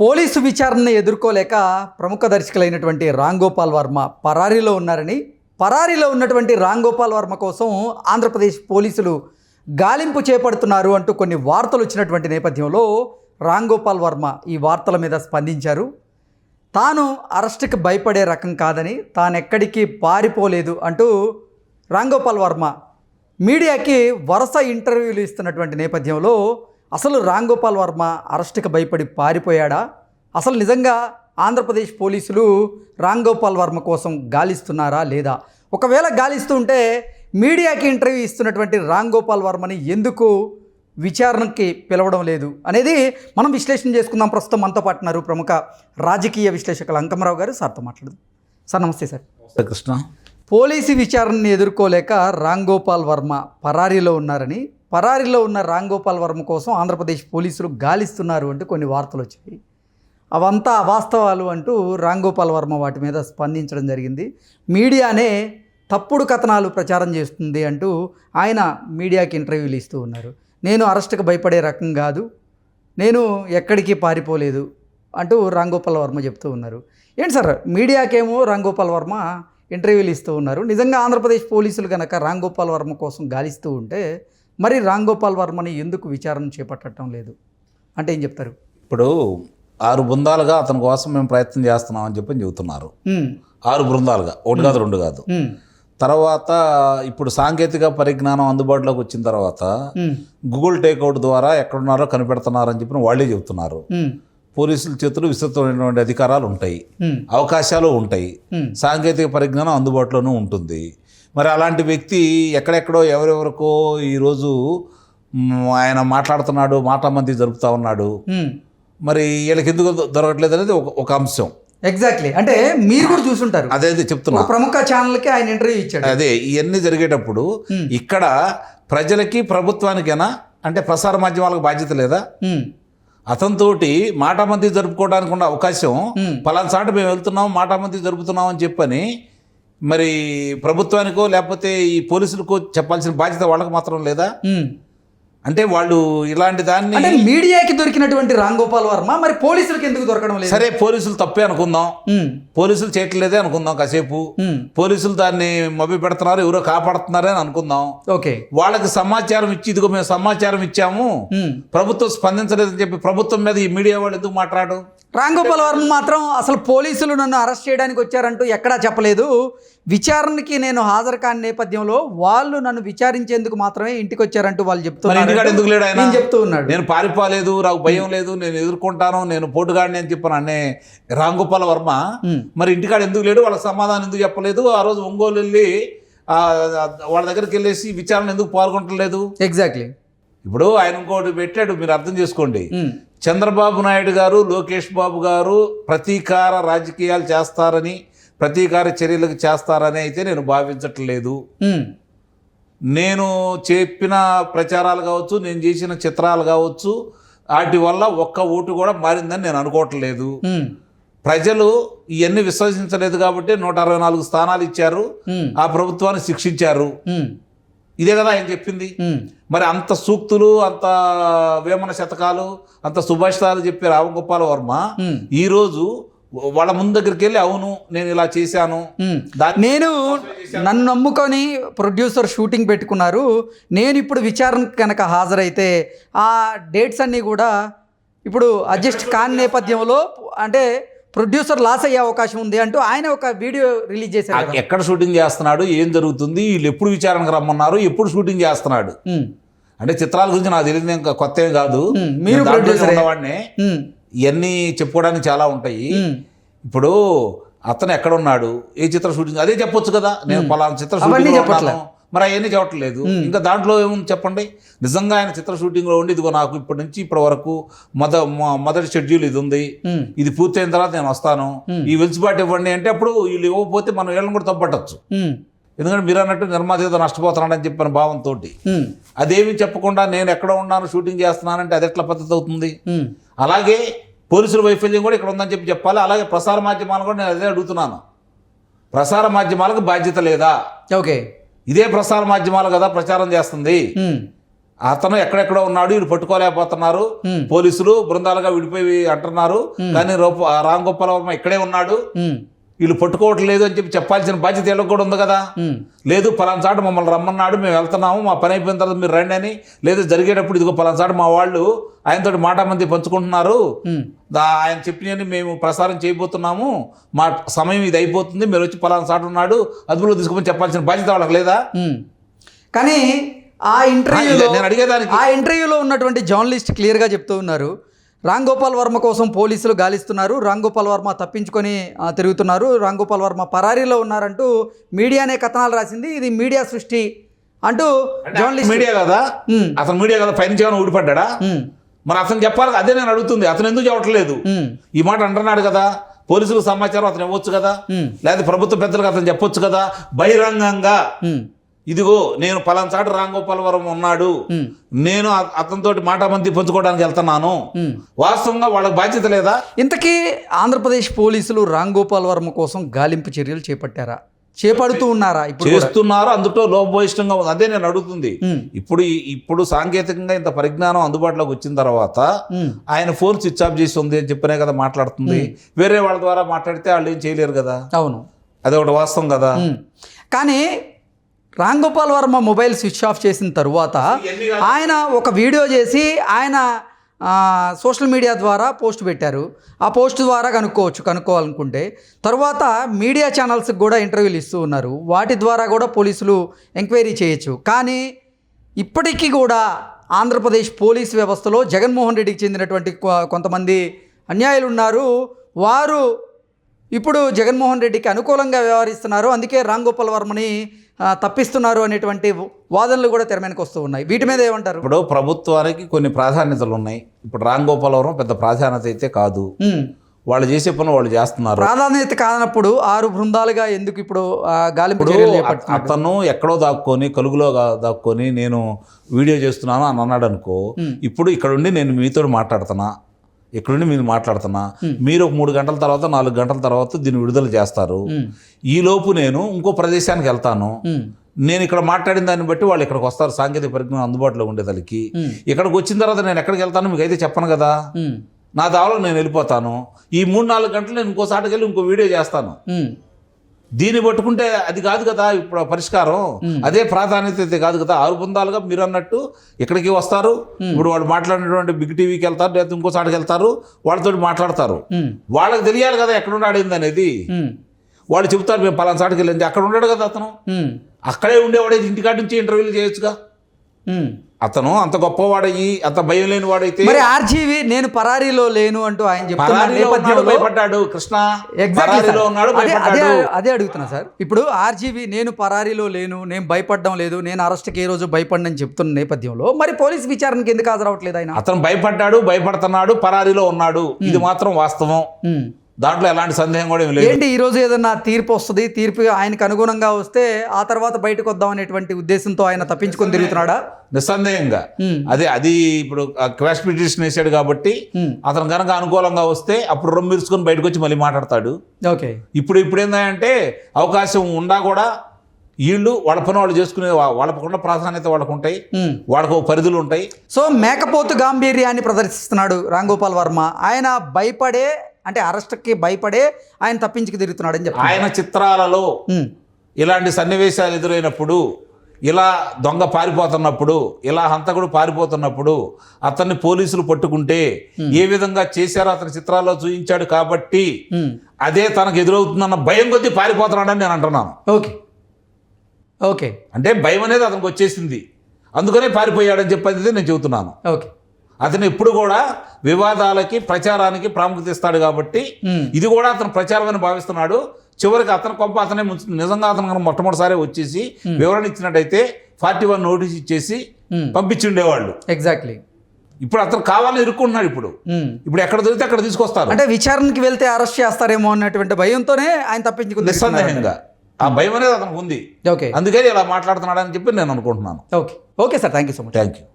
Police విచారణను ఎదుర్కోలేక ప్రముఖ దర్శకులైనటువంటి రామ్ గోపాల్ వర్మ పరారీలో ఉన్నారని పరారీలో ఉన్నటువంటి రామ్ గోపాల్ వర్మ కోసం ఆంధ్రప్రదేశ్ పోలీసులు గాలింపు చేపడుతున్నారు అంటూ కొన్ని వార్తలు వచ్చినటువంటి నేపథ్యంలో రామ్ గోపాల్ వర్మ ఈ వార్తల మీద స్పందించారు. తాను అరెస్ట్కి భయపడే రకం కాదని తానెక్కడికి పారిపోలేదు అంటూ రామ్ గోపాల్ వర్మ మీడియాకి వరుస ఇంటర్వ్యూలు ఇస్తున్నటువంటి నేపథ్యంలో అసలు రామ్ గోపాల్ వర్మ అరెస్ట్కి భయపడి పారిపోయాడా? అసలు నిజంగా ఆంధ్రప్రదేశ్ పోలీసులు రామ్ గోపాల్ వర్మ కోసం గాలిస్తున్నారా లేదా? ఒకవేళ గాలిస్తూ ఉంటే మీడియాకి ఇంటర్వ్యూ ఇస్తున్నటువంటి రామ్ గోపాల్ వర్మని ఎందుకు విచారణకి పిలవడం లేదు అనేది మనం విశ్లేషణ చేసుకుందాం. ప్రస్తుతం మనతో పాటు ఉన్నారు ప్రముఖ రాజకీయ విశ్లేషకులు అంకమరావు గారు. సార్తో మాట్లాడదు. సార్ నమస్తే సార్. కృష్ణ. పోలీసు విచారణని ఎదుర్కోలేక రామ్ గోపాల్ వర్మ పరారీలో ఉన్నారని పరారీలో ఉన్న రామ్ గోపాల్ వర్మ కోసం ఆంధ్రప్రదేశ్ పోలీసులు గాలిస్తున్నారు అంటూ కొన్ని వార్తలు వచ్చాయి. అవంతా అవాస్తవాలు అంటూ రామ్ గోపాల్ వర్మ వాటి మీద స్పందించడం జరిగింది. మీడియానే తప్పుడు కథనాలు ప్రచారం చేస్తుంది అంటూ ఆయన మీడియాకి ఇంటర్వ్యూలు ఇస్తూ ఉన్నారు. నేను అరెస్ట్కి భయపడే రకం కాదు. నేను ఎక్కడికి పారిపోలేదు అంటూ రాంగోపాల్ వర్మ చెప్తూ ఉన్నారు. ఏంటి సార్ మీడియాకేమో రాంగోపాల్ వర్మ ఇంటర్వ్యూలు ఇస్తూ ఉన్నారు. నిజంగా ఆంధ్రప్రదేశ్ పోలీసులు కనుక రాంగోపాల్ వర్మ కోసం గాలిస్తూ ఉంటే మరి రామ్ గోపాల్ వర్మని ఎందుకు విచారణ చేపట్టడం లేదు? అంటే ఏం చెప్తారు? ఇప్పుడు ఆరు బృందాలుగా అతని కోసం మేము ప్రయత్నం చేస్తున్నాం అని చెప్పి చెబుతున్నారు. ఆరు బృందాలుగా. ఒకటి కాదు రెండు కాదు. తర్వాత ఇప్పుడు సాంకేతిక పరిజ్ఞానం అందుబాటులోకి వచ్చిన తర్వాత గూగుల్ టేక్అవుట్ ద్వారా ఎక్కడున్నారో కనిపెడుతున్నారని చెప్పి వాళ్ళే చెబుతున్నారు. పోలీసుల చేతులు విస్తృతమైనటువంటి అధికారాలు ఉంటాయి. అవకాశాలు ఉంటాయి. సాంకేతిక పరిజ్ఞానం అందుబాటులోనూ ఉంటుంది. మరి అలాంటి వ్యక్తి ఎక్కడెక్కడో ఎవరెవరికో ఈరోజు ఆయన మాట్లాడుతున్నాడు మాటామంతి జరుపుతా ఉన్నాడు. మరి వీళ్ళకి ఎందుకు దొరకట్లేదు అనేది ఒక అంశం. ఎగ్జాక్ట్లీ అంటే మీరు కూడా చూసుంటారు. అదే అదే చెప్తున్నా. ప్రముఖ ఛానల్కి ఆయన ఇంటర్వ్యూ ఇచ్చాడు. అదే ఇవన్నీ జరిగేటప్పుడు. ఇక్కడ ప్రజలకి ప్రభుత్వానికైనా అంటే ప్రసార మాధ్యమాలకు బాధ్యత లేదా? అతనితోటి మాటామంతి జరుపుకోవడానికి ఉన్న అవకాశం. పలానా చాట మేము వెళ్తున్నాం మాటామంతి జరుపుతున్నాం అని చెప్పని మరి ప్రభుత్వానికో లేకపోతే ఈ పోలీసులకో చెప్పాల్సిన బాధ్యత వాళ్ళకి మాత్రం లేదా? అంటే వాళ్ళు ఇలాంటి దాన్ని అంటే మీడియాకి దొరికినటువంటి రామ్ గోపాల్ వర్మ మరి పోలీసులకు ఎందుకు దొరకడం లేదు? సరే పోలీసులు తప్పే అనుకుందాం. పోలీసులు చేయట్లేదే అనుకుందాం కాసేపు. పోలీసులు దాన్ని మభ్య పెడుతున్నారు ఎవరో కాపాడుతున్నారే అని అనుకుందాం. ఓకే. వాళ్ళకి సమాచారం ఇచ్చి ఇదిగో మేము సమాచారం ఇచ్చాము. ప్రభుత్వం స్పందించలేదని చెప్పి ప్రభుత్వం మీద ఈ మీడియా వాళ్ళు ఎందుకు మాట్లాడు రామ్ గోపాల్ వర్మ మాత్రం అసలు పోలీసులు నన్ను అరెస్ట్ చేయడానికి వచ్చారంటూ ఎక్కడా చెప్పలేదు. విచారణకి నేను హాజరు కాని నేపథ్యంలో వాళ్ళు నన్ను విచారించేందుకు మాత్రమే ఇంటికి వచ్చారంటూ వాళ్ళు చెప్తున్నారు. ఇంటికాడ ఎందుకు లేడు ఆయన? నేను చెప్తూ ఉన్నాడు. నేను పారిపోలేదు నాకు భయం లేదు నేను ఎదుర్కొంటాను నేను పోటుగాడిని అని చెప్పాను అనే రామ్ గోపాల్ వర్మ మరి ఇంటికాడ ఎందుకు లేడు? వాళ్ళ సమాధానం ఎందుకు చెప్పలేదు? ఆ రోజు ఒంగోలు వెళ్ళి వాళ్ళ దగ్గరికి వెళ్ళేసి విచారణ ఎందుకు పాల్గొనట్లేదు? ఎగ్జాక్ట్లీ ఇప్పుడు ఆయన ఇంకోటి పెట్టాడు మీరు అర్థం చేసుకోండి. చంద్రబాబు నాయుడు గారు లోకేష్ బాబు గారు ప్రతీకార రాజకీయాలు చేస్తారని ప్రతీకార చర్యలకు చేస్తారని అయితే నేను భావించట్లేదు నేను చెప్పిన ప్రచారాలు కావచ్చు నేను చేసిన చిత్రాలు కావచ్చు వాటి వల్ల ఒక్క ఓటు కూడా మారిందని నేను అనుకోవట్లేదు ప్రజలు ఇవన్నీ విశ్వసించలేదు కాబట్టి నూట అరవై నాలుగు స్థానాలు ఇచ్చారు. ఆ ప్రభుత్వాన్ని శిక్షించారు. ఇదే కదా ఆయన చెప్పింది. మరి అంత సూక్తులు అంత వేమన శతకాలు అంత సుభాషితాలు చెప్పే రామగోపాల వర్మ ఈరోజు వాళ్ళ ముందు దగ్గరికి వెళ్ళి అవును నేను ఇలా చేశాను. నేను నన్ను నమ్ముకొని ప్రొడ్యూసర్ షూటింగ్ పెట్టుకున్నారు. నేను ఇప్పుడు విచారణకు కనుక హాజరైతే ఆ డేట్స్ అన్నీ కూడా ఇప్పుడు అడ్జస్ట్ కాని నేపథ్యంలో అంటే ప్రొడ్యూసర్ లాస్ అయ్యే అవకాశం ఉంది అంటూ ఆయన ఒక వీడియో రిలీజ్ చేశారు. ఎక్కడ షూటింగ్ చేస్తున్నాడు ఏం జరుగుతుంది వీళ్ళు ఎప్పుడు విచారణకు రమ్మన్నారు ఎప్పుడు షూటింగ్ చేస్తున్నాడు. అంటే చిత్రాల గురించి నాకు తెలియదు ఇంకా కొత్త ఏం కాదు మీరు. ఉన్నవాడినే. ఇవన్నీ చెప్పుకోవడానికి చాలా ఉంటాయి. ఇప్పుడు అతను ఎక్కడ ఉన్నాడు ఏ చిత్ర షూటింగ్? అదే చెప్పొచ్చు కదా. నేను పలానా చిత్ర షూటింగ్ చెప్పట్లే. మరి అవన్నీ చెప్పట్లేదు. ఇంకా దాంట్లో ఏముంది చెప్పండి? నిజంగా ఆయన చిత్ర షూటింగ్లో ఉండి ఇదిగో నాకు ఇప్పటి నుంచి ఇప్పటి వరకు మొద మొ- మొదటి షెడ్యూల్ ఇది ఉంది. ఇది పూర్తయిన తర్వాత నేను వస్తాను. ఈ వెలుసుబాటు ఇవ్వండి అంటే అప్పుడు వీళ్ళు ఇవ్వకపోతే మనం వీళ్ళని కూడా తప్పట్టచ్చు ఎందుకంటే మీరు అన్నట్టు నిర్మాత ఏదో నష్టపోతున్నాడని చెప్పిన భావంతో అదేమి చెప్పకుండా నేను ఎక్కడ ఉన్నాను షూటింగ్ చేస్తున్నానంటే అది ఎట్లా పద్ధతి అవుతుంది? అలాగే పోలీసుల వైఫల్యం కూడా ఇక్కడ ఉందని చెప్పి చెప్పాలి. అలాగే ప్రసార మాధ్యమాలు కూడా నేను అదే అడుగుతున్నాను. ప్రసార మాధ్యమాలకు బాధ్యత లేదా? ఓకే. ఇదే ప్రసార మాధ్యమాలు కదా ప్రచారం చేస్తుంది. అతను ఎక్కడెక్కడో ఉన్నాడు వీళ్ళు పట్టుకోలేకపోతున్నారు. పోలీసులు బృందాలుగా విడిపోయి అంటున్నారు. కానీ రూప రామ్ గోపాల్ వర్మ ఇక్కడే ఉన్నాడు. వీళ్ళు పట్టుకోవట్లేదు అని చెప్పి చెప్పాల్సిన బాధ్యత వీళ్ళకి కూడా ఉంది కదా. లేదు పలానా చాటు మమ్మల్ని రమ్మన్నాడు మేము వెళ్తున్నాము మా పని అయిపోయిన తర్వాత మీరు రండి అని. లేదు జరిగేటప్పుడు ఇదిగో పలానా చాటు మా వాళ్ళు ఆయనతోటి మాట మంది పంచుకుంటున్నారు. ఆయన చెప్పినవి మేము ప్రసారం చేయబోతున్నాము. మా సమయం ఇది అయిపోతుంది మీరు వచ్చి పలానా చాటు ఉన్నాడు అదుపులో తీసుకుని చెప్పాల్సిన బాధ్యత వాళ్ళకి లేదా. కానీ ఆ ఇంటర్వ్యూలో నేను అడిగేదానికి. ఆ ఇంటర్వ్యూలో ఉన్నటువంటి జర్నలిస్ట్ క్లియర్గా చెప్తూ ఉన్నారు. రామ్ గోపాల్ వర్మ కోసం పోలీసులు గాలిస్తున్నారు. రామ్ గోపాల్ వర్మ తప్పించుకొని తిరుగుతున్నారు. రామ్ గోపాల్ వర్మ పరారీలో ఉన్నారంటూ మీడియానే కథనాలు రాసింది. ఇది మీడియా సృష్టి అంటూ జర్నలిస్ట్ మీడియా కదా? అతను మీడియా కదా? పైనుంచి ఊడిపడ్డా మరి అతను చెప్పాలి అదే నేను అడుగుతుంది. అతను ఎందుకు చెప్పట్లేదు? ఈ మాట అంటున్నాడు కదా? పోలీసులకు సమాచారం అతను ఇవ్వచ్చు కదా? లేదా ప్రభుత్వ పెద్దలకు అతను చెప్పొచ్చు కదా? బహిరంగంగా. ఇదిగో నేను పలానా చాటు రాంగోపాలవరం ఉన్నాడు. నేను అ- అతనితోటి మాటామంతి పంచుకోవడానికి వెళ్తున్నాను. వాస్తవంగా వాళ్ళకి బాధ్యత లేదా? ఇంతకీ ఆంధ్రప్రదేశ్ పోలీసులు రామ్ గోపాల్ వర్మ కోసం గాలింపు చర్యలు చేపట్టారా? చేపడుతూ ఉన్నారా ఇప్పుడు? చేస్తున్నారు అందులో లోపభూయిష్టంగా ఉంది. అదే నేను అడుగుతుంది. ఇప్పుడు ఇప్పుడు సాంకేతికంగా ఇంత పరిజ్ఞానం అందుబాటులోకి వచ్చిన తర్వాత ఆయన ఫోన్ స్విచ్ ఆఫ్ చేసి ఉంది అని చెప్పినే కదా మాట్లాడుతుంది. వేరే వాళ్ళ ద్వారా మాట్లాడితే వాళ్ళు ఏం చేయలేరు కదా? అవును. అది ఒకటి వాస్తవం కదా. కానీ Ram Gopal Varma mobile switch off చేసిన తరువాత. ఆయన ఒక వీడియో చేసి ఆయన సోషల్ మీడియా ద్వారా పోస్ట్ పెట్టారు. ఆ పోస్ట్ ద్వారా కనుక్కోవచ్చు కనుక్కోవాలనుకుంటే. తర్వాత మీడియా ఛానల్స్కి కూడా ఇంటర్వ్యూలు ఇస్తూ ఉన్నారు. వాటి ద్వారా కూడా పోలీసులు ఎంక్వైరీ చేయొచ్చు. కానీ ఇప్పటికీ కూడా ఆంధ్రప్రదేశ్ పోలీస్ వ్యవస్థలో జగన్మోహన్ రెడ్డికి చెందినటువంటి కొంతమంది అన్యాయులు ఉన్నారు. వారు ఇప్పుడు జగన్మోహన్ రెడ్డికి అనుకూలంగా వ్యవహరిస్తున్నారు. అందుకే రామ్ గోపాల్ వర్మని తప్పిస్తున్నారు అనేటువంటి వాదనలు కూడా తెర మీదకి వస్తూ ఉన్నాయి. వీటి మీద ఏమంటారు? ఇప్పుడు ప్రభుత్వానికి కొన్ని ప్రాధాన్యతలు ఉన్నాయి. ఇప్పుడు రామ్ గోపాలవరం పెద్ద ప్రాధాన్యత అయితే కాదు. వాళ్ళు చేసే పనులు వాళ్ళు చేస్తున్నారు. ప్రాధాన్యత కానప్పుడు ఆరు బృందాలుగా ఎందుకు ఇప్పుడు గాలింపు అతను ఎక్కడో దాక్కొని కలుగులో దాక్కొని నేను వీడియో చేస్తున్నాను అని అన్నాడు అనుకో ఇప్పుడు ఇక్కడ ఉండి నేను మీతో మాట్లాడుతున్నా. ఇక్కడుండి మీరు మాట్లాడుతున్నా మీరు ఒక మూడు గంటల తర్వాత నాలుగు గంటల తర్వాత దీన్ని విడుదల చేస్తారు. ఈ లోపు నేను ఇంకో ప్రదేశానికి వెళ్తాను. నేను ఇక్కడ మాట్లాడిన దాన్ని బట్టి వాళ్ళు ఇక్కడికి వస్తారు సాంకేతిక పరిజ్ఞానం అందుబాటులో ఉండేదానికి. ఇక్కడికి వచ్చిన తర్వాత నేను ఎక్కడికి వెళ్తాను మీకు అయితే చెప్పను కదా. నా దావలో నేను వెళ్ళిపోతాను ఈ మూడు నాలుగు గంటలు నేను ఇంకో సాటికి వెళ్ళి ఇంకో వీడియో చేస్తాను. దీన్ని పట్టుకుంటే అది కాదు కదా ఇప్పుడు పరిష్కారం. అదే ప్రాధాన్యత అయితే కాదు కదా. ఆరు బృందాలుగా మీరు అన్నట్టు ఇక్కడికి వస్తారు. ఇప్పుడు వాళ్ళు మాట్లాడినటువంటి బిగ్ టీవీకి వెళ్తారు లేదా ఇంకో చాటుకి వెళ్తారు వాళ్ళతో మాట్లాడతారు. వాళ్ళకి తెలియాలి కదా ఎక్కడ ఉన్నాడు ఏంది అనేది. వాళ్ళు చెప్తారు మేము పలానా చాటుకి వెళ్ళింది అక్కడ ఉన్నాడు కదా అతను. అక్కడే ఉండేవాడే ఇంటికాడ నుంచి ఇంటర్వ్యూలు చేయొచ్చుగా. అతను అంత గొప్పవాడయ్యి అంత భయం లేని వాడైతే మరి ఆర్జీవి నేను పరారీలో లేను అంటూ ఆయన చెప్తున్న పరారీలో ఉన్నాడు నేపథ్యంలో భయపడ్డాడు కృష్ణ. పరారీలో ఉన్నాడు అదే అదే అడుగుతున్నా సార్ ఇప్పుడు ఆర్జీవి నేను పరారీలో లేను నేను భయపడడం లేదు నేను అరెస్ట్కి ఏ రోజు భయపడనని చెప్తున్న నేపథ్యంలో మరి పోలీస్ విచారణకి ఎందుకు హాజరవట్లేదు ఆయన? అతను భయపడ్డాడు భయపడుతున్నాడు పరారీలో ఉన్నాడు. ఇది మాత్రం వాస్తవం. ఉమ్. దాంట్లో ఎలాంటి సందేహం కూడా ఏం లేదు. ఏంటి ఈ రోజు ఏదన్నా తీర్పు వస్తుంది? తీర్పు ఆయనకు అనుగుణంగా వస్తే ఆ తర్వాత బయటకు వద్దాం అనేటువంటి ఉద్దేశంతో ఆయన తప్పించుకొని తిరుగుతున్నాడా? నిస్సందేహంగా. అదే అది ఇప్పుడు క్వాష్ పిటిషన్ వేసాడు కాబట్టి. అతను కనుక అనుకూలంగా వస్తే అప్పుడు రొమ్ము ఇరుచుకొని బయటకు వచ్చి మళ్ళీ మాట్లాడతాడు. ఓకే. ఇప్పుడు ఇప్పుడు ఏంటంటే అవకాశం ఉండా కూడా వీళ్ళు వాళ్ళ పని వాళ్ళు చేసుకునే వాళ్ళకున్న ప్రాధాన్యత వాళ్ళకు ఉంటాయి. వాళ్ళకు పరిధులు ఉంటాయి. సో మేకపోతు గాంభీర్యాన్ని ప్రదర్శిస్తున్నాడు రామ్ గోపాల్ వర్మ. ఆయన భయపడే అంటే అరెస్ట్కి భయపడే ఆయన తప్పించుకు తిరుగుతున్నాడు అని చెప్తాను ఆయన చిత్రాలలో ఇలాంటి సన్నివేశాలు ఎదురైనప్పుడు ఇలా దొంగ పారిపోతున్నప్పుడు ఇలా హంతకుడు పారిపోతున్నప్పుడు అతన్ని పోలీసులు పట్టుకుంటే ఏ విధంగా చేశారో అతని చిత్రాల్లో చూపించాడు కాబట్టి అదే తనకు ఎదురవుతుందన్న భయం కొద్దీ పారిపోతున్నాడని నేను అంటున్నాను. ఓకే. ఓకే. అంటే భయం అనేది అతనికి వచ్చేసింది. అందుకనే పారిపోయాడని చెప్పేది నేను చెబుతున్నాను. ఓకే. అతను ఎప్పుడు కూడా వివాదాలకి ప్రచారానికి ప్రాముఖ్యత ఇస్తాడు కాబట్టి. ఇది కూడా అతను ప్రచారం అని భావిస్తున్నాడు. చివరికి అతను కొంప అతనే నిజంగా అతను కనుక మొట్టమొదటిసారి వచ్చేసి వివరణ ఇచ్చినట్టయితే ఫార్టీ వన్ నోటీస్ ఇచ్చేసి. పంపించి ఉండేవాళ్ళు ఎగ్జాక్ట్లీ ఇప్పుడు అతను కావాలని ఇరుక్కుంటున్నాడు ఇప్పుడు. ఇప్పుడు ఎక్కడ దొరికితే అక్కడ తీసుకొస్తారు. అంటే విచారణకి వెళ్తే అరెస్ట్ చేస్తారేమో అన్నటువంటి భయంతోనే ఆయన తిరుగుతున్నాడు. నిస్సందేహంగా. ఆ భయం అనేది అతనికి ఉంది. ఓకే అందుకని ఇలా మాట్లాడుతున్నాడని చెప్పి నేను అనుకుంటున్నాను. Okay okay sir thank you so much thank you